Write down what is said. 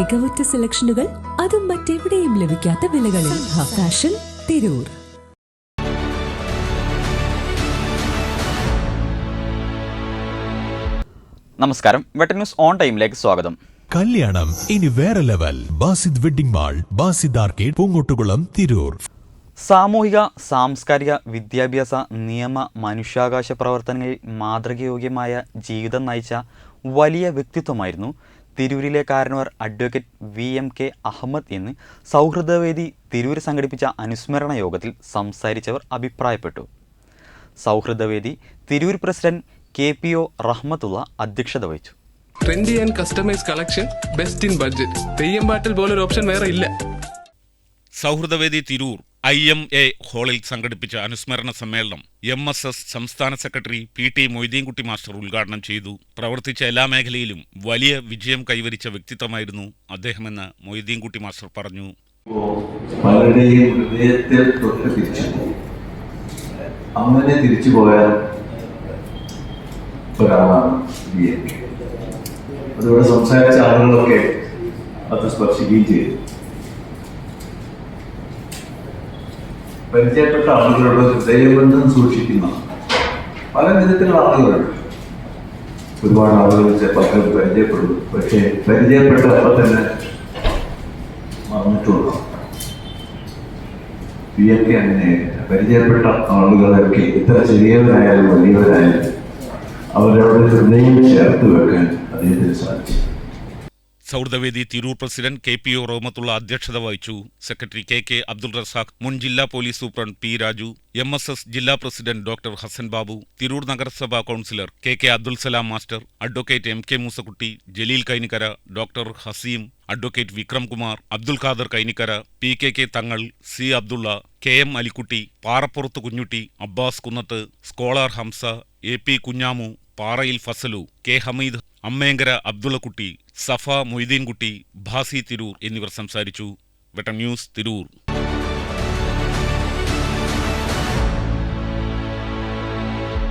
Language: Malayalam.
മികവുറ്റ സെലക്ഷനുകൾ അതും മറ്റെവിടെയും ലഭിക്കാത്ത വിലകളിൽ. ഫാഷൻ തിരൂർ. നമസ്കാരം. വെട്ട ന്യൂസ് ഓൺ ടൈമിലേക്ക് സ്വാഗതം. കല്യാണം ഇനി വേറെ level. Basid wedding mall Basid arcade Poongottukulam Tirur. സാമൂഹിക സാംസ്കാരിക വിദ്യാഭ്യാസ നിയമ മനുഷ്യാവകാശ പ്രവർത്തനങ്ങളിൽ മാതൃകയോഗ്യമായ ജീവിതം നയിച്ച വലിയ വ്യക്തിത്വമായിരുന്നു തിരൂരിലെ കാരണവർ advocate V M K Ahammed എന്ന് സൗഹൃദവേദി തിരൂർ സംഘടിപ്പിച്ച അനുസ്മരണ യോഗത്തിൽ സംസാരിച്ചവർ അഭിപ്രായപ്പെട്ടു. Sauhrudavedi Tirur president K P O Rahmathulla അധ്യക്ഷത വഹിച്ചു. Trendy and customise collection best in budget Theyyam പാട്ടിൽ പോലൊരു ഓപ്ഷൻ വേറെ ഇല്ല. Sauhrudavedi Tirur I M A ഹാളിൽ സംഘടിപ്പിച്ച അനുസ്മരണ സമ്മേളനം എം എസ് എസ് സംസ്ഥാന secretary P T Moideenkutty master ഉദ്ഘാടനം ചെയ്തു. പ്രവർത്തിച്ച എല്ലാ മേഖലയിലും വലിയ വിജയം കൈവരിച്ച വ്യക്തിത്വമായിരുന്നു അദ്ദേഹമെന്ന് മൊയ്തീൻകുട്ടി മാസ്റ്റർ പറഞ്ഞു. പലരുടെയും ഹൃദയത്തിൽ അങ്ങനെ തിരിച്ചു പോയ സംസാരിച്ച ആളുകളൊക്കെ അത് സ്പർശിക്കുകയും ചെയ്തു. പരിചയപ്പെട്ട ആളുകളുടെ ഹൃദയബന്ധം സൂക്ഷിക്കുന്ന പല വിധത്തിലുള്ള ആളുകളുണ്ട്. ഒരുപാട് ആളുകൾ ചിലപ്പോൾ പരിചയപ്പെടും പക്ഷേ പരിചയപ്പെട്ടപ്പോൾ തന്നെ മറന്നിട്ടുള്ള. എം അങ്ങനെ പരിചയപ്പെട്ട ആളുകളൊക്കെ ഇത്ര ചെറിയവരായാലും വലിയവരായാലും അവരവരുടെ ഹൃദയം ചേർത്ത് വെക്കാൻ അദ്ദേഹത്തിന് സാധിച്ചു. Souhrudavedi Tirur president K P O Rahmathulla അധ്യക്ഷത വഹിച്ചു. Secretary K K Abdul Razak മുൻ ജില്ലാ police superintendent P Raju M S S ജില്ലാ പ്രസിഡന്റ് ഡോക്ടർ ഹസൻ ബാബു തിരൂർ നഗരസഭാ councillor K K Abdul Salam master advocate M K Moosakutty Jaleel Kainikkara doctor Haseem advocate Vikram Kumar Abdul Khader Kainikkara P K K Thangal C Abdulla K M Alikutty Parappurath Kunjutty Abbas Kunnath scholar Hamza A P Kunjamu Parayil Fasalu K Hameed Ammenkara Abdullakutty Safa Moideenkutty Bhasi Tirur എന്നിവർ സംസാരിച്ചു. വെട്ടം ന്യൂസ് തിരൂർ.